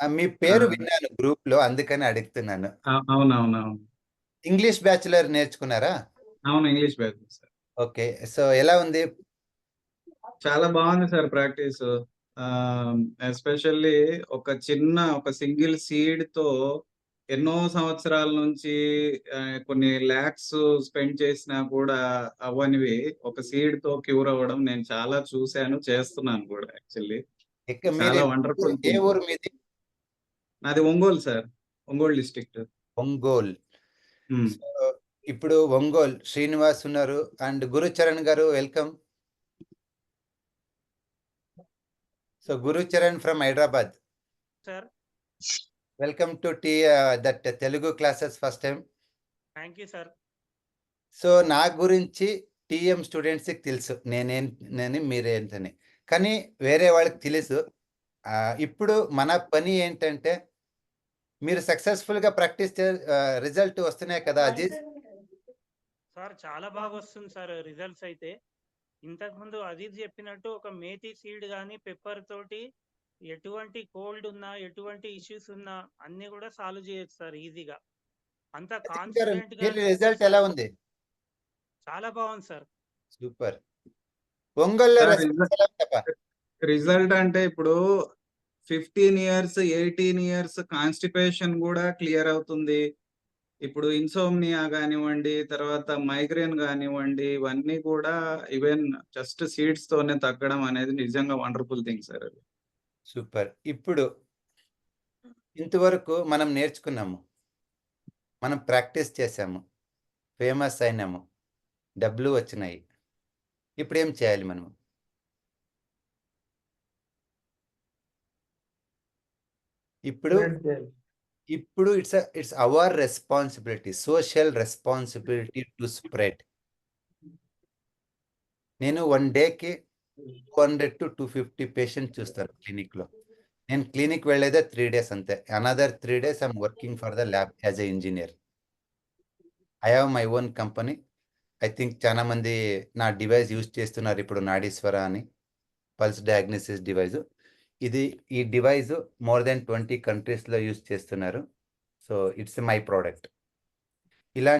ఆ, మీ పేరు. విన్నాను గ్రూప్లో అందుకని అడుగుతున్నాను. అవునవునవును. ఇంగ్లీష్ బ్యాచులర్ నేర్చుకున్నారా? అవును English batch sir. Okay so ఎలా ఉంది? చాలా బాగుంది సార్ ప్రాక్టీస్. ఎస్పెషల్లీ ఒక చిన్న ఒక సింగిల్ సీడ్తో ఎన్నో సంవత్సరాల నుంచి ఆ, కొన్ని ల్యాక్స్ స్పెండ్ చేసినా కూడా అవనివి ఒక సీడ్తో క్యూర్ అవ్వడం నేను చాలా చూశాను చేస్తున్నాను కూడా యాక్చువల్లీ. చాలా వండర్ఫుల్ ఏ ఊరు మీది? నాది Ongole sir. Ongole district. Ongole. So ఇప్పుడు ఒంగోల్ శ్రీనివాస్ ఉన్నారు. And Gurucharan garu welcome. So Gurucharan from Hyderabad. Sir. Welcome to T that Telugu classes first time. Thank you sir. So నా గురించి టీఎం స్టూడెంట్స్కి తెలుసు. నేనేం నేను మీరేంటని. కానీ వేరే వాళ్ళకి తెలుసు ఆ, ఇప్పుడు మన పని ఏంటంటే మీరు సక్సెస్ఫుల్గా ప్రాక్టీస్ చే రిజల్ట్ వస్తున్నాయి కదా అజీజ్ సార్ చాలా బాగా వస్తుంది సార్ రిజల్ట్స్ అయితే. ఇంతకుముందు అజీజ్ చెప్పినట్టు ఒక మేతి సీడ్ కానీ పెప్పర్ తోటి ఎటువంటి కోల్డ్ ఉన్నా ఎటువంటి ఇష్యూస్ ఉన్నా అన్ని కూడా సాల్వ్ చేయొచ్చు సార్ ఈజీగా అంత కాన్ఫిడెంట్గా రిజల్ట్ ఎలా ఉంది? చాలా బాగుంది సార్. సూపర్. ఉందప్పా? రిజల్ట్ అంటే ఇప్పుడు fifteen years eighteen years constipation కూడా క్లియర్ అవుతుంది. ఇప్పుడు ఇన్సోమ్నియా కానివ్వండి తర్వాత మైగ్రేన్ కానివ్వండి ఇవన్నీ కూడా ఈవెన్ జస్ట్ సీడ్స్ తోనే తగ్గడం అనేది నిజంగా వండర్ఫుల్ థింగ్ సార్ అది. సూపర్ ఇప్పుడు ఇంతవరకు మనం నేర్చుకున్నాము. మనం ప్రాక్టీస్ చేసాము ఫేమస్ అయినాము. డబ్బులు వచ్చినాయి. ఇప్పుడు ఏం చేయాలి మనము? ఇప్పుడు ఇప్పుడు it's it's our responsibility social responsibility to spread నేను వన్ డేకి two hundred to two fifty patient చూస్తాను క్లినిక్లో నేను క్లినిక్ వెళ్ళేదే త్రీ డేస్ అంతే. Another three days I'm working for the lab as a engineer I have my own company I think చాలా మంది నా డివైస్ యూజ్ చేస్తున్నారు ఇప్పుడు నాడీశ్వర అని. పల్స్ డయాగ్నోసిస్ డివైస్ ఇది ఈ డివైస్ మోర్ దెన్ ట్వంటీ కంట్రీస్లో యూజ్ చేస్తున్నారు. So it's my product.